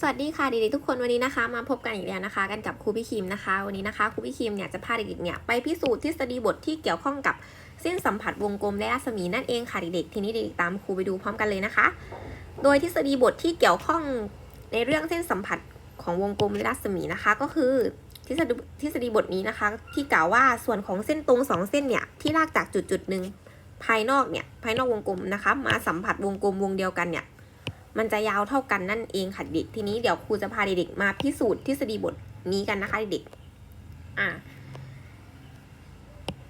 สวัสดีค่ะเด็กๆทุกคนวันนี้นะคะ มาพบกันอีกแล้วนะคะ กันกับครูพี่คิมนะคะ วันนี้นะคะครูพี่คิมเนี่ยจะพาเด็กๆเนี่ยไปพิสูจน์ทฤษฎีบทที่เกี่ยวข้องกับเส้นสัมผัสวงกลมและรัศมีนั่นเองค่ะเด็กๆทีนี้เด็กๆตามครูไปดูพร้อมกันเลยนะคะ โดยทฤษฎีบทที่เกี่ยวข้องในเรื่องเส้นสัมผัสของวงกลมและรัศมีนะคะ ก็คือทฤษฎีทฤษฎีบทนี้นะคะ ที่กล่าวว่าส่วนของเส้นตรงสองเส้นเนี่ยที่ลากจากจุดจุดหนึ่งภายนอกเนี่ยภายนอกวงกลมนะคะ มาสัมผัสวงกลมวงเดียวกันเนี่ย มันจะยาวเท่ากันนั่นเองค่ะเด็ก ทีนี้เดี๋ยวครูจะพาเด็กๆมาพิสูจน์ทฤษฎีบทนี้กันนะคะเด็กๆอะ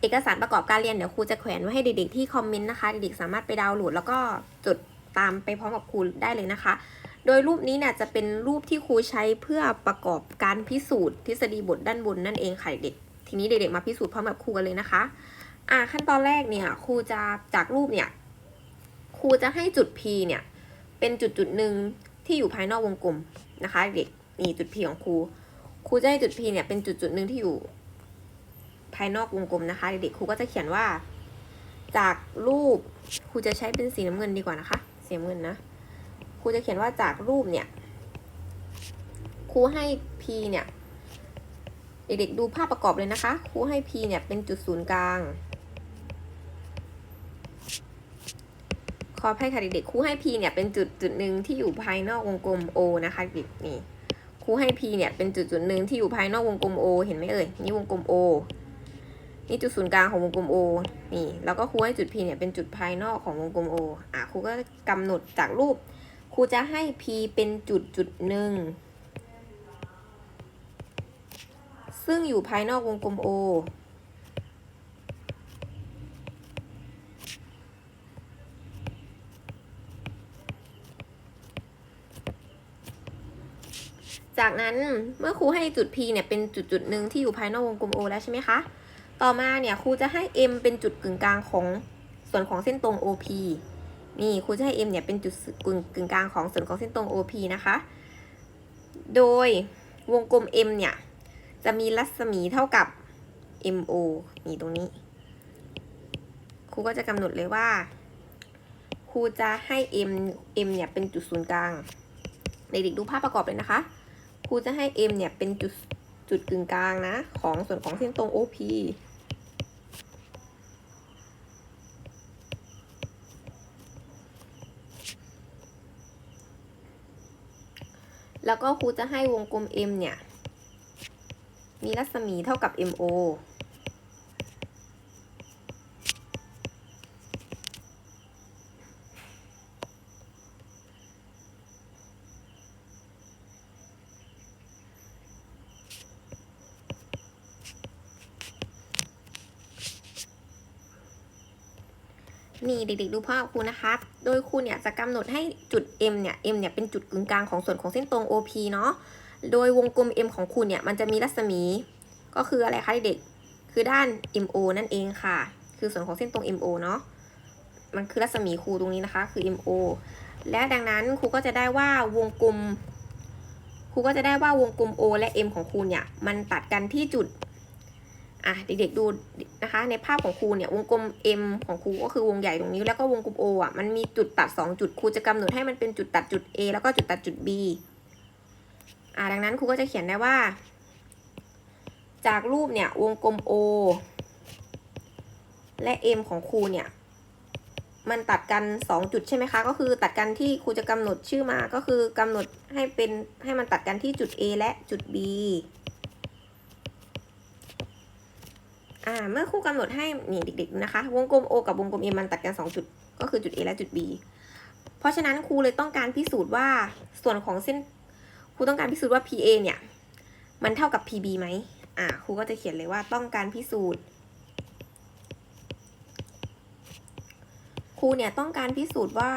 เอกสารประกอบการเรียนเดี๋ยวครูจะแขวนไว้ให้เด็กๆที่คอมเมนต์นะคะเด็กๆสามารถไปดาวน์โหลดแล้วก็จดตามไปพร้อมกับครูได้เลยนะคะ โดยรูปนี้เนี่ยจะเป็นรูปที่ครูใช้เพื่อประกอบการพิสูจน์ทฤษฎีบทด้านบนนั่นเองค่ะเด็กทีนี้เด็กๆมาพิสูจน์พร้อมกับครูกันเลยนะคะอะขั้นตอนแรกเนี่ยครูจะจากรูปเนี่ยครูจะให้จุด P เนี่ย เป็นจุดจุดหนึ่งที่อยู่ภายนอกวงกลมนะคะ เด็กนี่จุด P ของครูครูจะให้จุด P เนี่ยเป็นจุดจุดหนึ่งที่อยู่ภายนอกวงกลมนะคะเด็กๆครูก็จะเขียนว่า จากรูปครูจะใช้เป็นสีน้ำเงินดีกว่านะคะสีน้ำเงินนะครูจะเขียนว่าจากรูปเนี่ยครูให้ P เนี่ยเด็กๆดูภาพประกอบเลยนะคะครูให้ P เนี่ยเป็นจุดศูนย์กลาง ขออภัยค่ะเด็กๆครูให้ P เนี่ยเป็นจุดจุดหนึ่งที่อยู่ภายนอกวงกลม O นะคะเด็กนี่ครูให้ P เนี่ยเป็นจุดจุดหนึ่งที่อยู่ภายนอกวงกลม O เห็นไหมเอ่ยนี่วงกลม O นี่จุดศูนย์กลางของวงกลม O นี่แล้วก็ครูให้จุด P เนี่ยเป็นจุดภายนอกของวงกลม O อะครูก็กำหนดจากรูปครูจะให้ P เป็นจุดจุดหนึ่งซึ่งอยู่ภายนอกวงกลม O จากนั้นเมื่อครูให้จุด P เนี่ยเป็นจุดจุดหนึ่งที่อยู่ภายนอกวงกลม O แล้วใช่ไหมคะ ต่อมาเนี่ยครูจะให้ M เป็นจุดกึ่งกลางของส่วนของเส้นตรง OP นี่ครูจะให้ M เนี่ยเป็นจุดกึ่งกึ่งกลางของส่วนของเส้นตรง OP นะคะ โดยวงกลม M เนี่ยจะมีรัศมีเท่ากับ MO นี่ตรงนี้ ครูก็จะกำหนดเลยว่า ครูจะให้ M M เนี่ยเป็นจุดศูนย์กลางเด็กๆดูภาพประกอบเลยนะคะ ครูจะให้ M เนี่ยเป็นจุดจุดกึ่งกลางนะ ของส่วนของเส้นตรง OP แล้วก็ครูจะให้วงกลม M เนี่ย มีรัศมีเท่ากับ MO นี่เด็กๆดูภาพครูนะคะ โดยครูเนี่ยจะกำหนดให้จุด M เนี่ย M เนี่ยเป็นจุดกึ่งกลางของส่วนของเส้นตรง OP เนาะ โดยวงกลม M ของครูเนี่ยมันจะมีรัศมี ก็คืออะไรคะเด็กคือด้าน MO นั่นเองค่ะ คือส่วนของเส้นตรง MO เนาะ มันคือรัศมีครูตรงนี้นะคะ คือ MO และดังนั้นครูก็จะได้ว่าวงกลมครูก็จะได้ว่าวงกลม O และ M ของครูเนี่ยมันตัดกันที่จุด อะเด็กๆดูนะคะ ในภาพของครูเนี่ยวงกลม M ของครูก็คือวงใหญ่ตรงนี้ แล้วก็วงกลม O อะมันมีจุดตัด 2 จุดครูจะกำหนดให้มันเป็นจุดตัดจุด A แล้วก็จุดตัดจุด B อะดังนั้นครูก็จะเขียนได้ว่า จากรูปเนี่ยวงกลม O และ M ของครูเนี่ยมันตัดกัน 2 จุดใช่ไหมคะ ก็คือตัดกันที่ครูจะกำหนดชื่อมาก็คือกำหนดให้เป็นให้มันตัดกันที่จุด A และจุด B อ่าเมื่อครูกำหนดให้นี่เด็กๆดูนะคะ วงกลม O กับวงกลม M มันตัดกัน 2 จุด ก็คือจุด A และจุด B เพราะฉะนั้นครูเลยต้องการพิสูจน์ว่าส่วนของเส้นครูต้องการพิสูจน์ว่า PA เนี่ย มันเท่ากับ PB ไหมอ่าครูก็จะเขียนเลยว่าต้องการพิสูจน์ครูเนี่ยต้องการพิสูจน์ว่า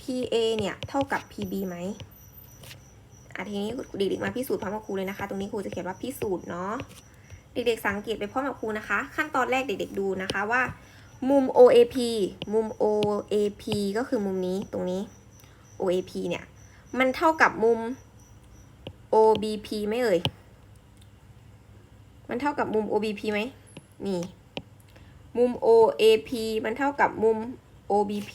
PA เนี่ยเท่ากับ PB ไหมอะทีนี้เด็กๆมาพิสูจน์พร้อมกับครูเลยนะคะ ตรงนี้ครูจะเขียนว่าพิสูจน์เนาะ เด็กๆสังเกตไปพร้อมกับครูนะคะ ขั้นตอนแรกเด็กๆดูนะคะว่า มุม OAP มุม OAP ก็คือมุมนี้ตรงนี้ OAP เนี่ย มันเท่ากับมุม OBP ไหมเอ่ย มันเท่ากับมุม OBP ไหมนี่ มุม OAP มันเท่ากับมุม OBP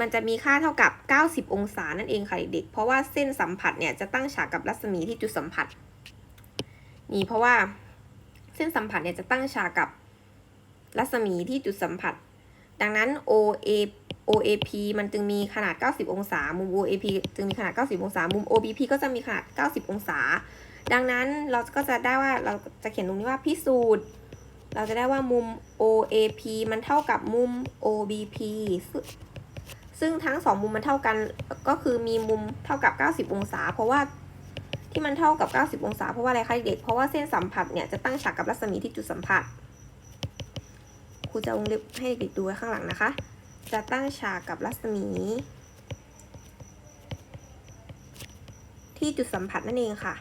มันจะมีค่าเท่ากับ 90 องศานั่นเองค่ะเด็กๆ เพราะว่าเส้นสัมผัสเนี่ยจะตั้งฉากกับรัศมีที่จุดสัมผัส นี่เพราะว่าเส้นสัมผัสเนี่ยจะตั้งฉากกับรัศมีที่จุดสัมผัส ดังนั้น OA OAP มันจึงมีขนาด 90 องศา มุม OAP จึงมีขนาด 90 องศา มุม OBP ก็จะมีขนาด 90 องศา ดังนั้นเราก็จะได้ว่าเราจะเขียนตรงนี้ว่าพิสูจน์ เราจะได้ว่ามุม OAP มันเท่ากับมุม OBP ซึ่งทั้งสองมุมมันเท่ากัน ก็คือมีมุมเท่ากับ 90 องศา เพราะว่า ที่มันเท่ากับ 90 องศา เพราะว่าอะไรคะเด็ก เพราะว่าเส้นสัมผัสเนี่ยจะตั้งฉากกับรัศมีที่จุดสัมผัส ครูจะวงเล็บให้เด็กๆดูไว้ข้างหลังนะคะ จะตั้งฉากกับรัศมี ที่จุดสัมผัสนั่นเองค่ะ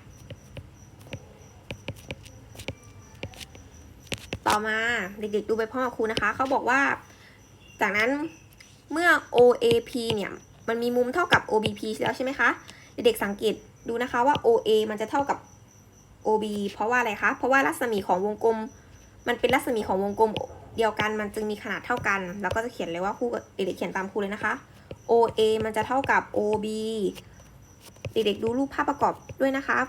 ต่อมาเด็กๆดูไปพร้อครูนะคะ เขาบอกว่า จากนั้นเมื่อ OAP เนี่ย มันมีมุมเท่ากับ OBP แล้วใช่ไหมคะ เด็กๆสังเกต ดูนะคะว่า OA มันจะเท่ากับ OB เพราะว่าอะไรคะ เพราะว่ารัศมีของวงกลม มันเป็นรัศมีของวงกลมเดียวกัน มันจึงมีขนาดเท่ากัน แล้วก็จะเขียนเลยว่าครูเด็กๆเขียนตามครูเลยนะคะ OA มันจะเท่ากับ OB เด็กๆดูรูปภาพประกอบด้วยนะคะ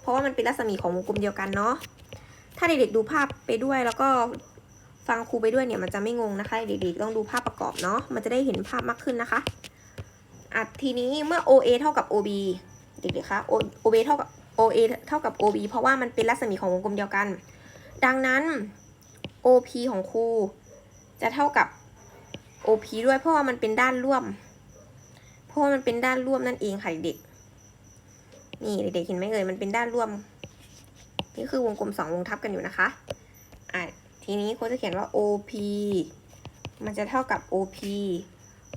เพราะว่ามันเป็นรัศมีของวงกลมเดียวกันเนาะ ถ้าเด็กๆดูภาพไปด้วยแล้วก็ฟังครูไปด้วยเนี่ยมันจะไม่งงนะคะ เด็กๆต้องดูภาพประกอบเนาะ มันจะได้เห็นภาพมากขึ้นนะคะ อะทีนี้เมื่อ OA เท่ากับ OB เด็กๆคะ OB เท่ากับ OA เท่ากับ OB เพราะว่ามันเป็นรัศมีของวงกลมเดียวกัน ดังนั้น OP ของครูจะเท่ากับ OP ด้วยเพราะว่ามันเป็นด้านร่วม เพราะว่ามันเป็นด้านร่วมนั่นเองค่ะเด็กๆ นี่เด็กๆเห็นไหมเอ่ยมันเป็นด้านร่วม นี่คือวงกลมสองวงทับกันอยู่นะคะ อะทีนี้โค้ชจะเขียนว่า OP มันจะเท่ากับ OP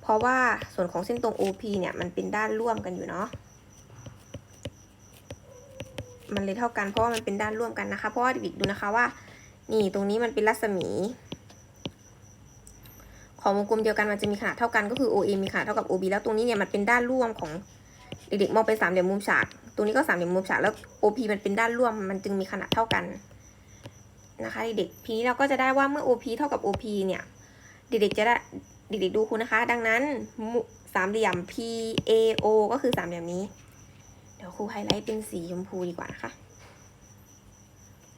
ราะว่าส่วนของเส้นตรง OP เนี่ยมันเป็นด้านร่วมกันอยู่เนาะมันเลยเท่ากันเพราะว่ามันเป็นด้านร่วมกันนะคะ เพราะว่าเด็กๆดูนะคะว่า นี่ตรงนี้มันเป็นรัศมี ของวงกลมเดียวกันมันจะมีขนาดเท่ากันก็คือ OA มีขนาดเท่ากับ OB แล้วตรงนี้เนี่ยมันเป็นด้านร่วมของเด็กๆมองไปสามเหลี่ยมมุมฉาก ตรงนี้ก็สามเหลี่ยมมุมฉากแล้ว OP มันเป็นด้านร่วมมันจึงมีขนาดเท่ากันนะคะเด็กๆทีนี้เราก็จะได้ว่าเมื่อ OP เท่ากับ OP เนี่ยเด็กๆจะได้ เด็กๆดูคุณนะคะ ดังนั้นสามเหลี่ยม PAO ก็คือสามเหลี่ยมนี้ เดี๋ยวครูไฮไลท์เป็นสีชมพูดีกว่านะคะ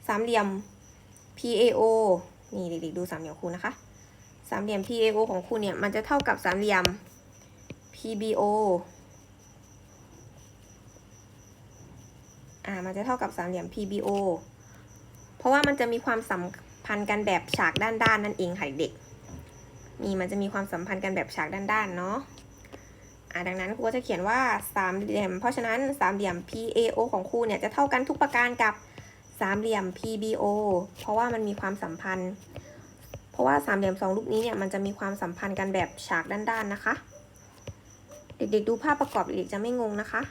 สามเหลี่ยม PAO นี่เด็กๆดูสามเหลี่ยมครูนะคะ สามเหลี่ยม PAO ของครูเนี่ยมันจะเท่ากับสามเหลี่ยม PBO อ่ามันจะเท่ากับสามเหลี่ยม PBO เพราะว่ามันจะมีความสัมพันธ์กันแบบฉากด้านด้านนั่นเองค่ะเด็ก นี่มันจะมีความสัมพันธ์กันแบบฉากด้านๆเนาะอ่าดังนั้นครูก็จะเขียนว่าสามเหลี่ยม เพราะฉะนั้นสามเหลี่ยม PAO ของครูเนี่ยจะเท่ากันทุกประการกับสามเหลี่ยม PBO เพราะว่ามันมีความสัมพันธ์ เพราะว่าสามเหลี่ยมสองรูปนี้เนี่ยมันจะมีความสัมพันธ์กันแบบฉากด้านๆนะคะ เด็กๆดูภาพประกอบเด็กๆจะไม่งงนะคะ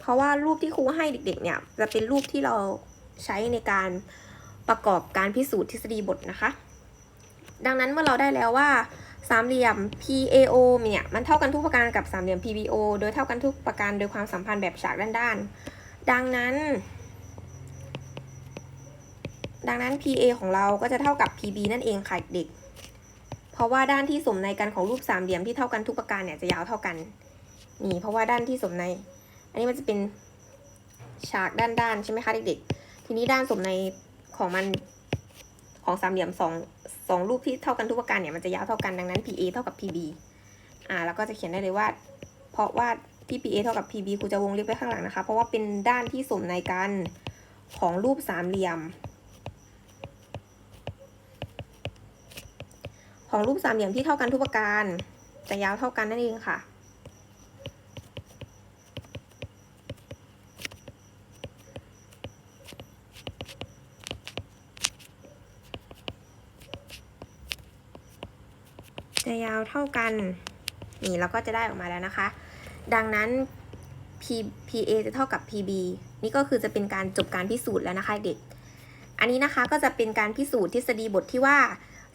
เพราะว่ารูปที่ครูให้เด็กๆเนี่ยจะเป็นรูปที่เราใช้ในการประกอบการพิสูจน์ทฤษฎีบทนะคะ ดังนั้นเมื่อเราได้แล้วว่าสามเหลี่ยม PAO เนี่ยมันเท่ากันทุกประการกับสามเหลี่ยม PBO โดยเท่ากันทุกประการโดยความสัมพันธ์แบบฉากด้านๆ ดังนั้น ดังนั้น PA ของเราก็จะเท่ากับ PB นั่นเองค่ะเด็ก เพราะว่าด้านที่สมในกันของรูปสามเหลี่ยมที่เท่ากันทุกประการเนี่ยจะยาวเท่ากัน นี่เพราะว่าด้านที่สมใน อันนี้มันจะเป็นฉากด้านๆใช่ไหมคะเด็กๆ ทีนี้ด้านสมในของมัน ของสามเหลี่ยมสองสองรูปที่เท่ากันทุกประการเนี่ยมันจะยาวเท่ากันดังนั้น PA เท่ากับ PB อ่าแล้วก็จะเขียนได้เลยว่า เพราะว่าที่ PA เท่ากับ PB ครูจะวงเล็บไว้ข้างหลังนะคะ เพราะว่าเป็นด้านที่สมในกันของรูปสามเหลี่ยม ของรูปสามเหลี่ยมที่เท่ากันทุกประการจะยาวเท่ากันนั่นเองค่ะ จะยาวเท่ากัน นี่เราก็จะได้ออกมาแล้วนะคะ ดังนั้น P PA จะเท่ากับ PB นี่ก็คือจะเป็นการจบการพิสูจน์แล้วนะคะเด็ก อันนี้นะคะก็จะเป็นการพิสูจน์ทฤษฎีบทที่ว่า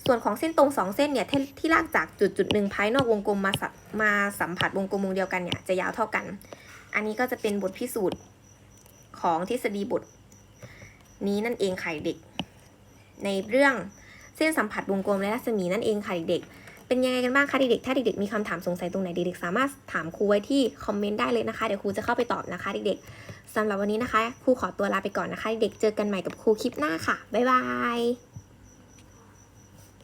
ส่วนของเส้นตรงสองเส้นเนี่ยที่ที่ลากจากจุดจุดหนึ่งภายนอกวงกลมมาสัมาสัมผัสวงกลมวงเดียวกันเนี่ยจะยาวเท่ากัน อันนี้ก็จะเป็นบทพิสูจน์ของทฤษฎีบท นี้นั่นเองค่ะเด็ก ในเรื่องเส้นสัมผัสวงกลมและรัศมีนั่นเองค่ะเด็กๆ เป็นยังไงกันบ้างคะเด็กๆ ถ้าเด็กๆ มีคำถามสงสัยตรงไหนเด็กๆ สามารถถามครูไว้ที่คอมเมนต์ได้เลยนะคะ เดี๋ยวครูจะเข้าไปตอบนะคะเด็กๆสำหรับวันนี้นะคะ ครูขอตัวลาไปก่อนนะคะ เด็กๆ เจอกันใหม่กับครูคลิปหน้าค่ะ บ๊ายบาย